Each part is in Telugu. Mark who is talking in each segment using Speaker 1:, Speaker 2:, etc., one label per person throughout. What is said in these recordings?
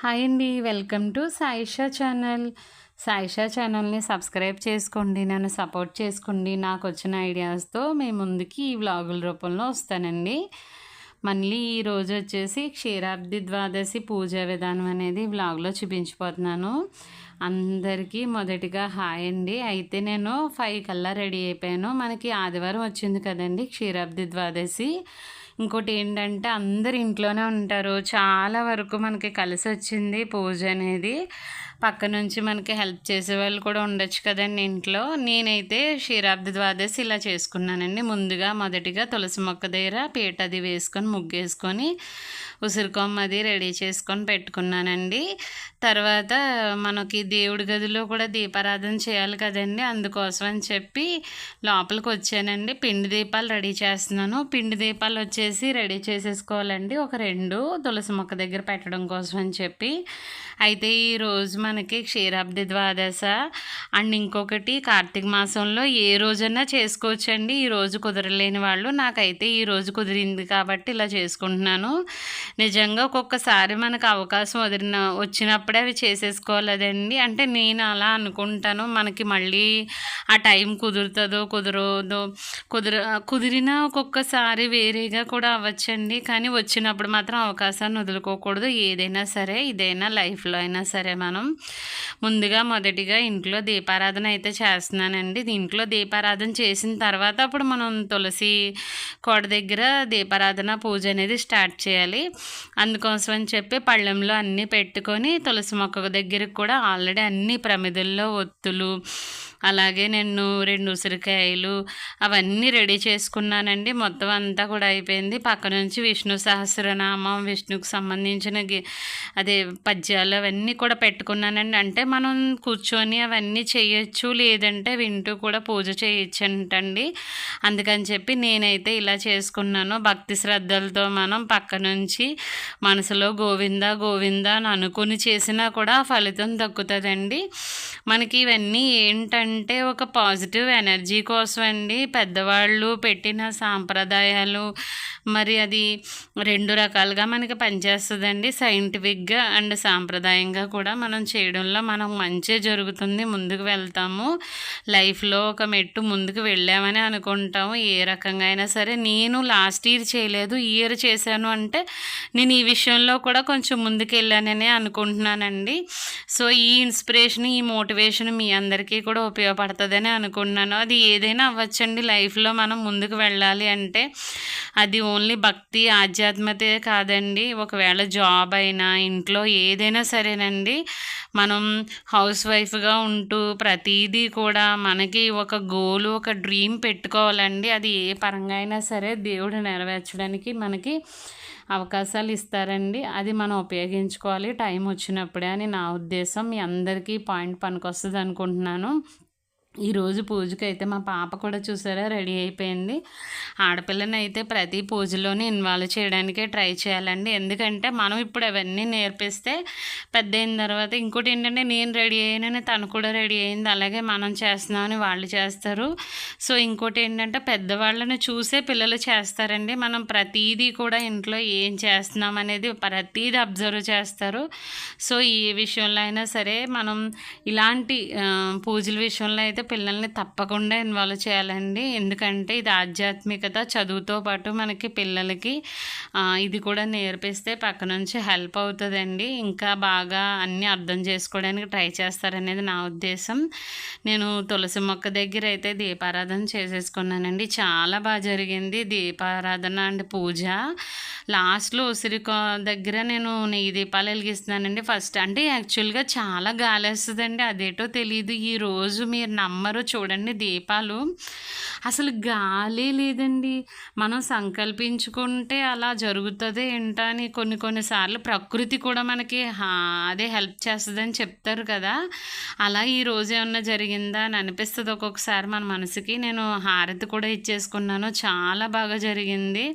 Speaker 1: హాయ్ అండి welcome to Saisha channel. Saisha ఛానల్ని సబ్స్క్రైబ్ చేసుకోండి నన్ను సపోర్ట్ చేసుకోండి. నాకు వచ్చిన ఐడియాస్తో మీ ముందుకి ఈ వ్లాగుల రూపంలో వస్తానండి. మళ్ళీ ఈరోజు వచ్చేసి క్షీరాబ్ది ద్వాదశి పూజా విధానం అనేది వ్లాగ్లో చూపించిపోతున్నాను అందరికీ మొదటిగా హాయ్ అండి. అయితే నేను ఫైవ్ కల్లా రెడీ అయిపోయాను. మనకి ఆదివారం వచ్చింది కదండి క్షీరాబ్ది ద్వాదశి. ఇంకోటి ఏంటంటే అందరు ఇంట్లోనే ఉంటారు. చాలా వరకు మనకి కలిసి వచ్చింది పూజ అనేది. పక్క నుంచి మనకి హెల్ప్ చేసే వాళ్ళు కూడా ఉండొచ్చు కదండి ఇంట్లో. నేనైతే క్షీరాబ్ది ద్వాదశి ఇలా చేసుకున్నానండి. ముందుగా మొదటిగా తులసి మొక్క దగ్గర పీట అది వేసుకొని ముగ్గేసుకొని ఉసిరికొమ్మ అది రెడీ చేసుకొని పెట్టుకున్నానండి. తర్వాత మనకి దేవుడి గదిలో కూడా దీపారాధన చేయాలి కదండి. అందుకోసం అని చెప్పి లోపలికి వచ్చానండి. పిండి దీపాలు రెడీ చేస్తున్నాను. పిండి దీపాలు వచ్చేసి రెడీ చేసేసుకోవాలండి. ఒక రెండు తులసి మొక్క దగ్గర పెట్టడం కోసం అని చెప్పి. అయితే ఈరోజు మనకి క్షీరాబ్ది ద్వాదశ అండ్ ఇంకొకటి కార్తీక మాసంలో ఏ రోజైనా చేసుకోవచ్చండి. ఈ రోజు కుదరలేని వాళ్ళు. నాకైతే ఈ రోజు కుదిరింది కాబట్టి ఇలా చేసుకుంటున్నాను. నిజంగా ఒక్కొక్కసారి మనకు అవకాశం వదిలిన వచ్చినప్పుడే అవి చేసేసుకోలేదండి అంటే నేను అలా అనుకుంటాను. మనకి మళ్ళీ ఆ టైం కుదురుతుందో కుదరదో కుదిర కుదిరినా ఒక్కొక్కసారి వేరేగా కూడా అవ్వచ్చండి. కానీ వచ్చినప్పుడు మాత్రం అవకాశాన్ని వదులుకోకూడదు. ఏదైనా సరే ఇదైనా లైఫ్లో అయినా సరే మనం. ముందుగా మొదటిగా ఇంట్లో దీపారాధన అయితే చేస్తున్నానండి. దీంట్లో దీపారాధన చేసిన తర్వాత అప్పుడు మనం తులసి కోడ దగ్గర దీపారాధన పూజ అనేది స్టార్ట్ చేయాలి. అందుకోసం అని చెప్పి పళ్ళెంలో అన్నీ పెట్టుకొని తులసి మొక్క దగ్గరికి కూడా ఆల్రెడీ అన్ని ప్రమిదల్లో ఒత్తులు అలాగే నేను రెండు ఉసిరికాయలు అవన్నీ రెడీ చేసుకున్నానండి. మొత్తం అంతా కూడా అయిపోయింది. పక్క నుంచి విష్ణు సహస్రనామం విష్ణుకు సంబంధించిన అదే పద్యాలు అవన్నీ కూడా పెట్టుకున్నానండి. అంటే మనం కూర్చొని అవన్నీ చేయొచ్చు లేదంటే వింటూ కూడా పూజ చేయొచ్చు అంటండి అందుకని చెప్పి నేనైతే ఇలా చేసుకున్నాను. భక్తి శ్రద్ధలతో మనం పక్క నుంచి మనసులో గోవింద గోవింద అని అనుకుని చేసినా కూడా ఫలితం దక్కుతుందండి. మనకి ఇవన్నీ ఏంటంటే అంటే ఒక పాజిటివ్ ఎనర్జీ కోసం అండి పెద్దవాళ్ళు పెట్టిన సాంప్రదాయాలు మరి అది రెండు రకాలుగా మనకి పనిచేస్తుందండి. సైంటిఫిక్గా అండ్ సాంప్రదాయంగా కూడా మనం చేయడంలో మనం మంచి జరుగుతుంది. ముందుకు వెళ్తాము. లైఫ్లో ఒక మెట్టు ముందుకు వెళ్ళామని అనుకుంటాము. ఏ రకంగా అయినా సరే నేను లాస్ట్ ఇయర్ చేయలేదు ఇయర్ చేశాను అంటే నేను ఈ విషయంలో కూడా కొంచెం ముందుకు వెళ్ళానని అనుకుంటున్నానండి. సో ఈ ఇన్స్పిరేషన్ ఈ మోటివేషన్ మీ అందరికీ కూడా ఉపయోగపడుతుందని అనుకుంటున్నాను. అది ఏదైనా అవ్వచ్చండి లైఫ్లో మనం ముందుకు వెళ్ళాలి అంటే. అది ఓన్లీ భక్తి ఆధ్యాత్మతే కాదండి. ఒకవేళ జాబ్ అయినా ఇంట్లో ఏదైనా సరేనండి. మనం హౌస్ వైఫ్గా ఉంటూ ప్రతిదీ కూడా మనకి ఒక గోలు ఒక డ్రీమ్ పెట్టుకోవాలండి. అది ఏ పరంగా అయినా సరే దేవుడు నెరవేర్చడానికి మనకి అవకాశాలు ఇస్తారండి అది మనం ఉపయోగించుకోవాలి. టైం వచ్చినప్పుడే అని నా ఉద్దేశం. మీ అందరికీ పాయింట్ పనికొస్తుంది అనుకుంటున్నాను ఈరోజు పూజకి అయితే మా పాప కూడా చూసారా రెడీ అయిపోయింది. ఆడపిల్లని అయితే ప్రతి పూజలోనే ఇన్వాల్వ్ చేయడానికే ట్రై చేయాలండి. ఎందుకంటే మనం ఇప్పుడు అవన్నీ నేర్పిస్తే పెద్ద అయిన తర్వాత ఇంకోటి ఏంటంటే నేను రెడీ అయ్యానని తను కూడా రెడీ అయింది. అలాగే మనం చేస్తున్నామని వాళ్ళు చేస్తారు. సో ఇంకోటి ఏంటంటే పెద్దవాళ్ళని చూసే పిల్లలు చేస్తారండి. మనం ప్రతీదీ కూడా ఇంట్లో ఏం చేస్తున్నాం అనేది ప్రతీది అబ్జర్వ్ చేస్తారు. సో ఈ విషయంలో అయినా సరే మనం ఇలాంటి పూజల విషయంలో అయితే పిల్లల్ని తప్పకుండా ఇన్వాల్వ్ చేయాలండి. ఎందుకంటే ఇది ఆధ్యాత్మికత చదువుతో పాటు మనకి పిల్లలకి ఇది కూడా నేర్పిస్తే పక్క నుంచి హెల్ప్ అవుతుందండి. ఇంకా బాగా అన్నీ అర్థం చేసుకోవడానికి ట్రై చేస్తారనేది నా ఉద్దేశం. నేను తులసి మొక్క దగ్గర అయితే దీపారాధన చేసేసుకున్నానండి. చాలా బాగా జరిగింది. దీపారాధన అండ్ పూజ. లాస్ట్లో ఉసిరికో దగ్గర నేను నెయ్యి దీపాలు వెలిగిస్తున్నానండి. ఫస్ట్ అంటే యాక్చువల్గా చాలా గాలి వస్తుందండి అదేటో తెలియదు ఈరోజు మీరు నమ్మ నమ్మరు చూడండి దీపాలు. అసలు గాలి లేదండి. మనం సంకల్పించుకుంటే అలా జరుగుతుంది ఏంటా అని కొన్ని కొన్నిసార్లు ప్రకృతి కూడా మనకి అదే హెల్ప్ చేస్తుందని చెప్తారు కదా. అలా ఈ రోజు ఏమన్నా జరిగిందా అని అనిపిస్తుంది ఒక్కొక్కసారి మన మనసుకి. నేను హారతి కూడా ఇచ్చేసుకున్నాను. చాలా బాగా జరిగింది.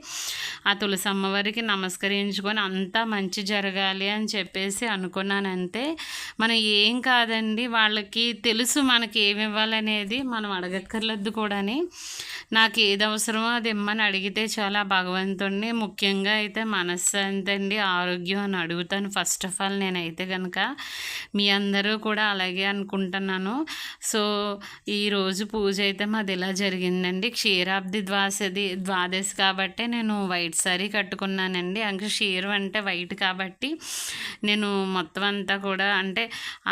Speaker 1: ఆ తులసి అమ్మవారికి నమస్కరించుకొని అంతా మంచి జరగాలి అని చెప్పేసి అనుకున్నాను అంతే మనం ఏం కాదండి వాళ్ళకి తెలుసు మనకి ఏమి ఇవ్వాలనేది మనం అడగక్కర్లేదు కూడాని. నాకు ఏది అవసరమో అది ఇమ్మని అడిగితే చాలా భగవంతుడిని ముఖ్యంగా అయితే మనశ్శాంతి అండి ఆరోగ్యం అని అడుగుతాను ఫస్ట్ ఆఫ్ ఆల్ నేనైతే కనుక మీ అందరూ కూడా అలాగే అనుకుంటున్నాను. సో ఈరోజు పూజ అయితే మాది ఇలా జరిగిందండి. క్షీరాబ్ది ద్వాసది ద్వాదశి కాబట్టి నేను వైట్ సారీ కట్టుకున్నానండి. అంటే క్షీరం అంటే వైట్ కాబట్టి నేను మొత్తం అంతా కూడా అంటే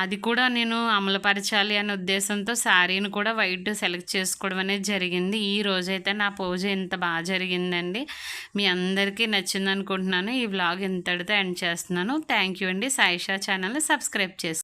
Speaker 1: అది కూడా నేను అమలుపరచాలి అనే ఉద్దేశంతో శారీని కూడా వైట్ సెలెక్ట్ చేసుకోవడం అనేది జరిగింది. ఈ రోజైతే నా పూజ ఇంత బాగా జరిగిందండి. మీ అందరికీ నచ్చింది అనుకుంటున్నాను ఈ వ్లాగ్ ఇంతటితో ఎండ్ చేస్తున్నాను. థ్యాంక్ యూ అండి. సాయిషా ఛానల్ని సబ్స్క్రైబ్ చేసుకోండి